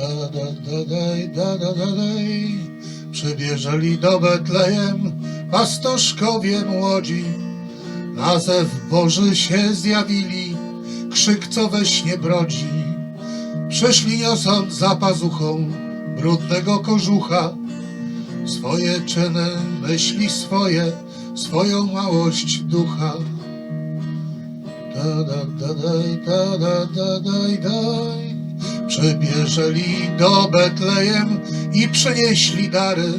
Da, da, da, daj, da, da, da, daj. Przybierzeli do Betlejem pastoszkowie młodzi. Na zew Boży się zjawili, krzyk co we śnie brodzi. Przyszli niosąc za pazuchą brudnego kożucha. Swoje czyny, myśli swoje, swoją małość ducha. Da, da, da, da, da, da. Przybierzeli do Betlejem i przynieśli dary.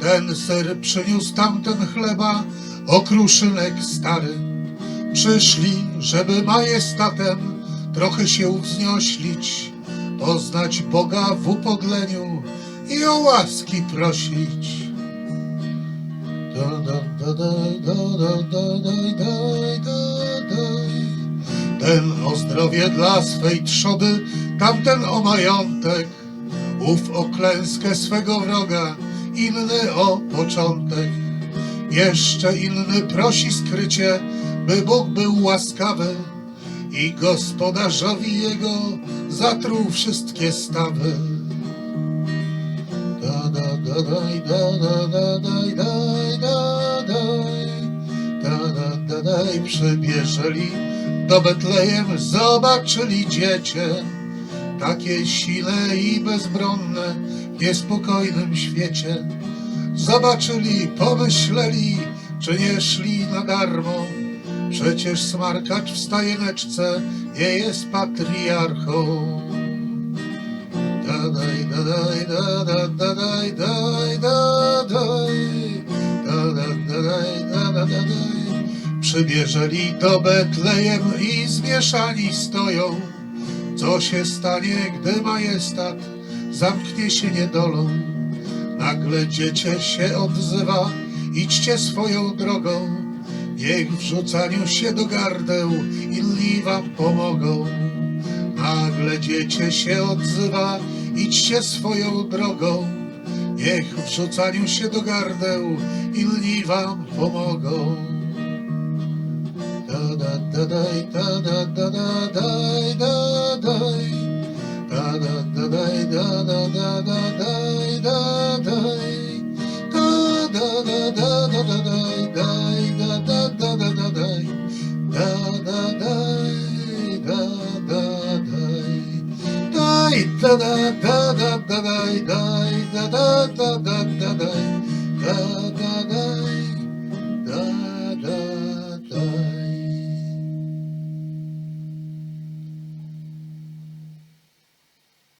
Ten ser przyniósł tamten chleba, okruszynek stary. Przyszli, żeby majestatem trochę się wznioślić, poznać Boga w upodleniu i o łaski prosić. Ten o zdrowie dla swej trzody, tamten o majątek, ów o klęskę swego wroga, inny o początek. Jeszcze inny prosi skrycie, by Bóg był łaskawy i gospodarzowi jego zatruł wszystkie stawy. Da da da daj, da da da daj, da daj, da da da daj, przybierzeli do Betlejem, zobaczyli dziecię, takie sile i bezbronne w niespokojnym świecie. Zobaczyli, pomyśleli, czy nie szli na darmo. Przecież smarkacz w stajeneczce nie jest patriarchą. Da daj, da daj, da da da daj, daj, da daj, da da da daj, da da da daj. Przybierzeli do Betlejem i zmieszani stoją. Co się stanie, gdy majestat zamknie się niedolą? Nagle dziecię się odzywa, idźcie swoją drogą. Niech w rzucaniu się do gardeł inni wam pomogą. Nagle dziecię się odzywa, idźcie swoją drogą. Niech w rzucaniu się do gardeł inni wam pomogą. Da da da da da da da da だだいだだだだだだだいだいだだだだだだいだだだだだだいだいだだだだだだいだいだだだだだだいだ